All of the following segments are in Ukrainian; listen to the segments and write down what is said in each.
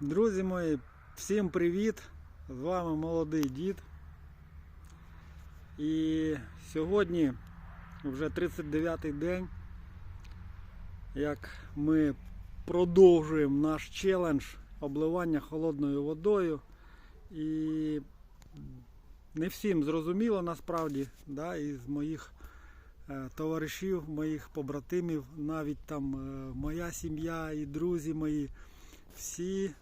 Друзі мої, всім привіт! З вами молодий дід. І сьогодні вже 39-й день, як ми продовжуємо наш челендж обливання холодною водою. І не всім зрозуміло насправді, да, із моїх е, товаришів, моїх побратимів, навіть там е, моя сім'я і друзі мої, всі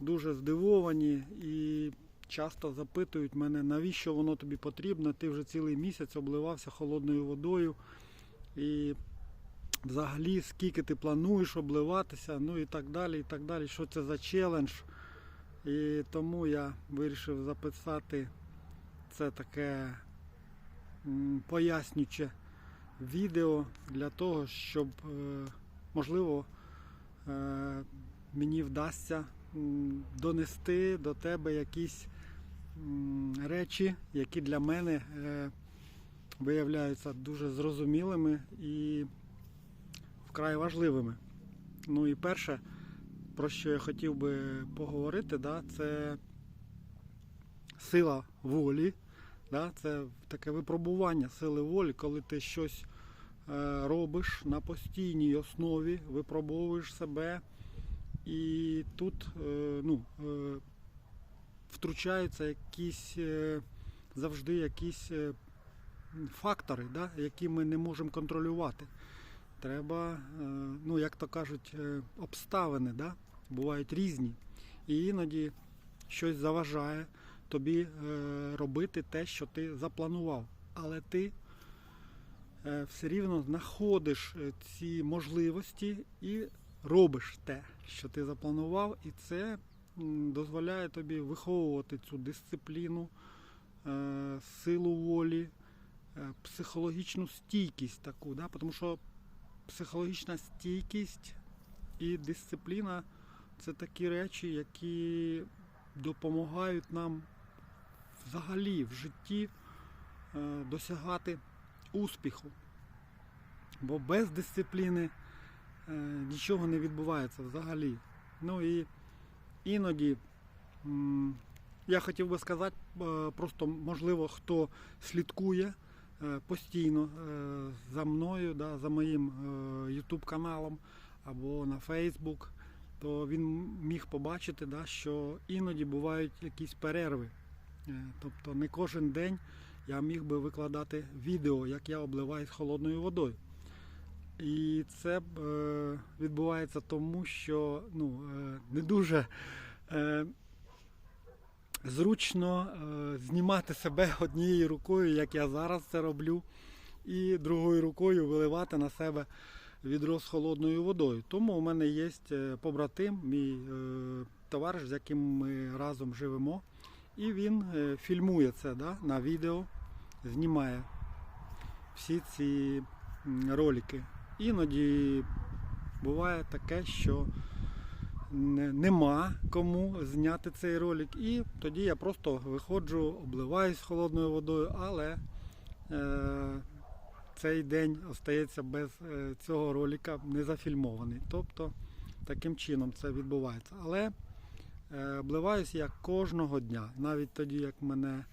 дуже здивовані і часто запитують мене, навіщо воно тобі потрібно. Ти вже цілий місяць обливався холодною водою. І взагалі скільки ти плануєш обливатися, ну і так далі, і так далі. Що це за челендж? І тому я вирішив записати це таке м, пояснююче відео для того, щоб е, можливо е, мені вдасться донести до тебе якісь речі, які для мене е, виявляються дуже зрозумілими і вкрай важливими. Ну і перше, про що я хотів би поговорити, да, це сила волі. Да, це таке випробування сили волі, коли ти щось е, робиш на постійній основі, випробовуєш себе. І тут е, ну, е, втручаються якісь е, завжди якісь фактори, да, які ми не можемо контролювати. Треба, ну як то кажуть, обставини да, бувають різні. І іноді щось заважає тобі робити те, що ти запланував. Але ти все рівно знаходиш ці можливості і робиш те, що ти запланував, і це дозволяє тобі виховувати цю дисципліну, е, силу волі, е, психологічну стійкість таку. Да? Тому що психологічна стійкість і дисципліна це такі речі, які допомагають нам взагалі в житті е, досягати успіху. Бо без дисципліни нічого не відбувається взагалі. Ну і іноді я хотів би сказати, е, просто можливо, хто слідкує е, постійно е, за мною, да, за моїм е, YouTube каналом або на Facebook, то він міг побачити, да, що іноді бувають якісь перерви. Е, Тобто не кожен день я міг би викладати відео, як я обливаюсь холодною водою. І це е, відбувається тому, що ну, е, не дуже е, зручно е, знімати себе однією рукою, як я зараз це роблю, і другою рукою виливати на себе відро з холодною водою. Тому у мене є е, побратим, мій е, товариш, з яким ми разом живемо. І він е, фільмує це да, на відео, знімає всі ці м, ролики. Іноді буває таке, що нема кому зняти цей ролик. І тоді я просто виходжу, обливаюсь холодною водою, але е, цей день остається без е, цього ролика не зафільмований. Тобто таким чином це відбувається. Але е, обливаюсь я кожного дня. Навіть тоді, як мене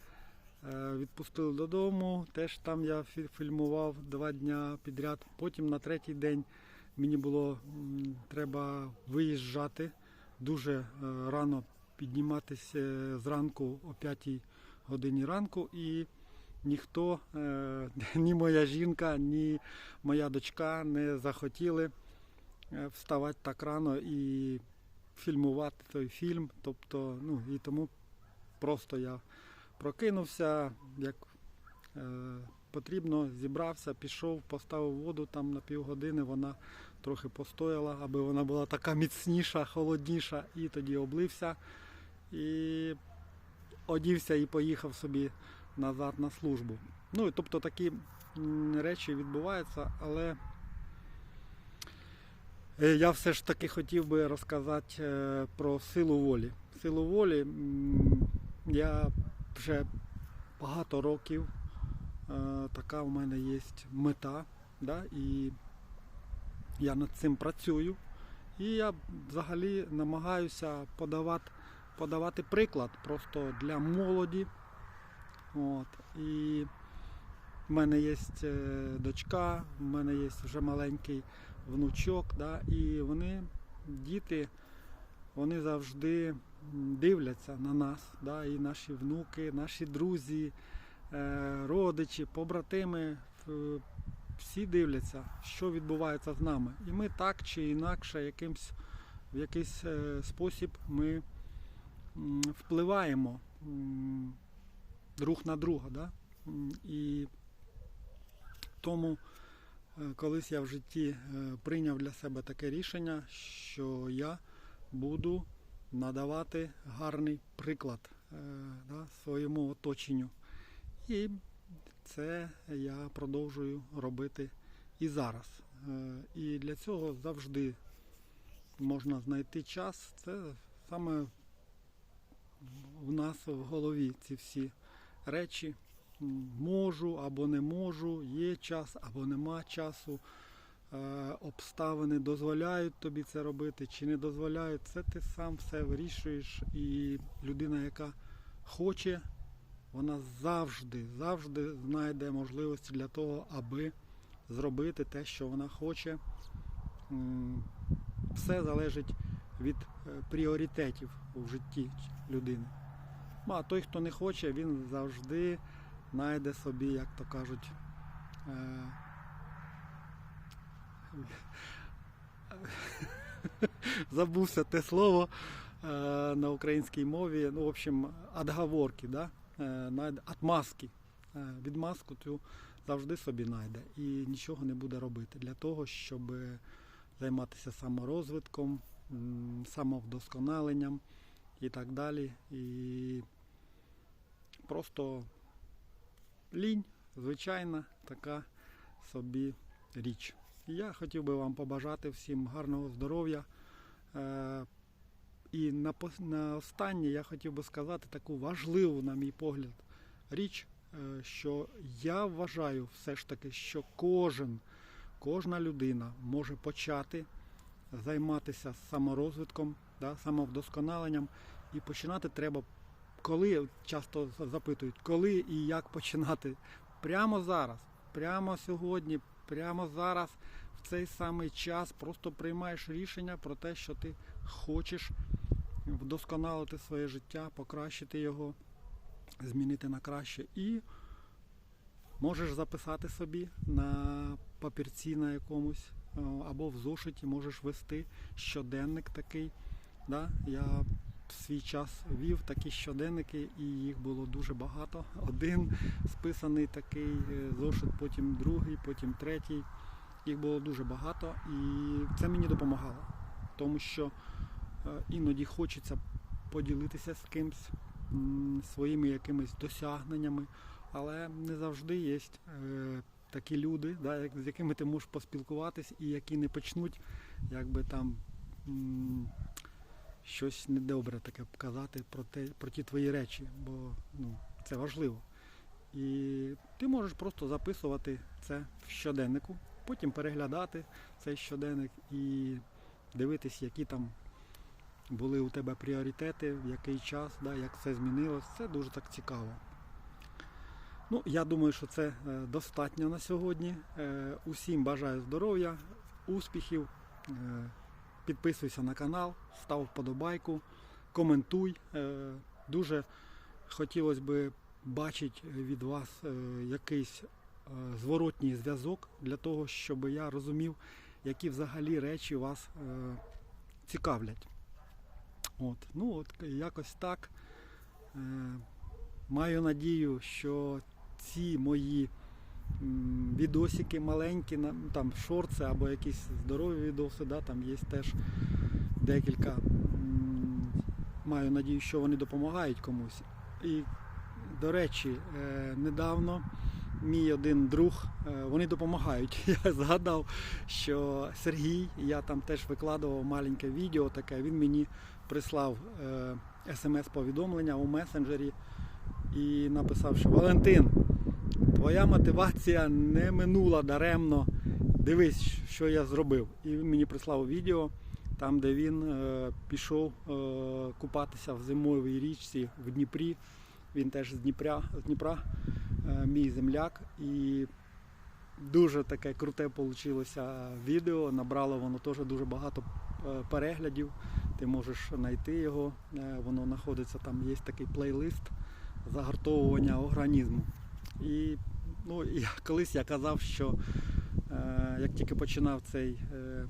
відпустили додому, теж там я фі- фільмував два дня підряд. Потім на третій день мені було треба виїжджати дуже е, рано підніматися е, зранку о 5 годині ранку і ніхто, е, ні моя жінка, ні моя дочка не захотіли е, вставати так рано і фільмувати той фільм. Тобто, ну і тому просто я прокинувся, як е, потрібно, зібрався, пішов, поставив воду там на півгодини, вона трохи постояла, аби вона була така міцніша, холодніша, і тоді облився і одівся і поїхав собі назад на службу. Ну і тобто такі речі відбуваються, але е, я все ж таки хотів би розказати е, про силу волі. Силу волі я вже багато років е, така в мене є мета, да, і я над цим працюю. І я взагалі намагаюся подавати, подавати приклад просто для молоді. От. І в мене є дочка, в мене є вже маленький внучок, да, і вони, діти, вони завжди дивляться на нас, да, і наші внуки, наші друзі, е, родичі, побратими, всі дивляться, що відбувається з нами. І ми так чи інакше, якимсь, в якийсь е, спосіб ми впливаємо друг на друга. Да? І тому е, колись я в житті прийняв для себе таке рішення, що я буду надавати гарний приклад е, да, своєму оточенню. І це я продовжую робити і зараз. Е, І для цього завжди можна знайти час. Це саме в нас в голові ці всі речі. Можу або не можу, є час або нема часу. Е, Обставини дозволяють тобі це робити чи не дозволяють. Це ти сам все вирішуєш. І людина, яка хоче, вона завжди, завжди знайде можливості для того, аби зробити те, що вона хоче. Все залежить від е, пріоритетів у житті людини. Ну, А той, хто не хоче, він завжди знайде собі, як то кажуть, е, забувся те слово е, на українській мові. Ну, в общем, отговорки, да? е, отмазки. Е, Відмазку цю завжди собі знайде і нічого не буде робити для того, щоб займатися саморозвитком, самовдосконаленням і так далі. І просто лінь, звичайна така собі річ. Я хотів би вам побажати всім гарного здоров'я. Е, І на, останнє я хотів би сказати таку важливу, на мій погляд, річ, е, що я вважаю все ж таки, що кожен, кожна людина може почати займатися саморозвитком, да, самовдосконаленням. І починати треба, коли часто запитують, коли і як починати. Прямо зараз, прямо сьогодні, прямо зараз, в цей самий час просто приймаєш рішення про те, що ти хочеш вдосконалити своє життя, покращити його, змінити на краще. І можеш записати собі на папірці на якомусь або в зошиті можеш вести щоденник такий. Да? Я свій час вів такі щоденники, і їх було дуже багато. Один списаний такий е, зошит, потім другий, потім третій. Їх було дуже багато, і це мені допомагало, тому що е, іноді хочеться поділитися з кимсь своїми якимись досягненнями, але не завжди є е, такі люди, з якими ти можеш поспілкуватись і які не почнуть якби там щось недобре таке казати про, те, про ті твої речі, бо ну, це важливо. І ти можеш просто записувати це в щоденнику, потім переглядати цей щоденник і дивитись, які там були у тебе пріоритети, в який час, да, як все змінилось. Це дуже так цікаво. Ну, я думаю, що це е, достатньо на сьогодні. Е, Усім бажаю здоров'я, успіхів. Підписуйся на канал, став вподобайку, коментуй. Е, Дуже хотілося б бачити від вас е, якийсь е, зворотній зв'язок для того, щоб я розумів, які взагалі речі вас цікавлять. От. Ну, от якось так. Маю надію, що ці мої відосики маленькі, там шорти або якісь здорові відоси, да, там є теж декілька. Маю надію, що вони допомагають комусь. І, до речі, е, недавно мій один друг, е, вони допомагають. Я згадав, що Сергій, я там теж викладував маленьке відео таке, він мені прислав е, смс-повідомлення у месенджері і написав, що Валентин, твоя мотивація не минула даремно. Дивись, що я зробив. І він мені прислав відео, там, де він е, пішов е, купатися в зимовій річці в Дніпрі. Він теж з Дніпра, з Дніпра е, мій земляк. І дуже таке круте вийшло відео. Набрало воно теж дуже багато е, переглядів. Ти можеш знайти його. Е, Воно знаходиться там, є такий плейлист загартовування організму. І ну, я, колись я казав, що е, як тільки починав цей е,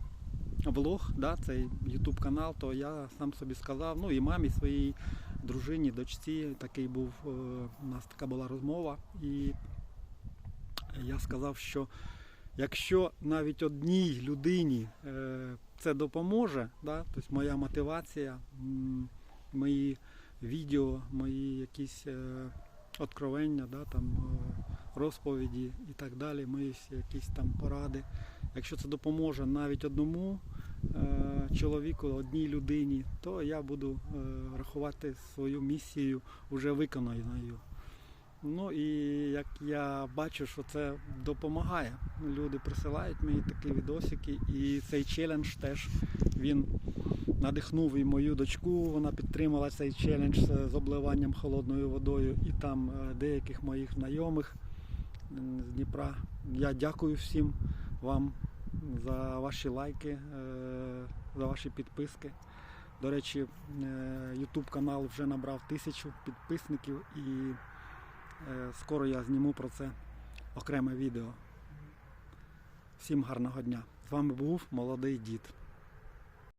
влог, да, цей YouTube канал, то я сам собі сказав, ну і мамі своїй дружині, дочці, такий був, е, у нас така була розмова. І я сказав, що якщо навіть одній людині е, це допоможе, да, тобто моя мотивація, мої відео, мої якісь е, откровення, да, там, е, розповіді і так далі, мої якісь там поради. Якщо це допоможе навіть одному е, чоловіку, одній людині, то я буду е, рахувати свою місію вже виконаною. Ну і як я бачу, що це допомагає. Люди присилають мені такі відосики, і цей челендж теж він надихнув і мою дочку. Вона підтримала цей челендж з обливанням холодною водою, і там е, деяких моїх знайомих з Дніпра. Я дякую всім вам за ваші лайки, е, за ваші підписки. До речі, е, YouTube канал вже набрав тисячу підписників і е, скоро я зніму про це окреме відео. Всім гарного дня. З вами був молодий дід.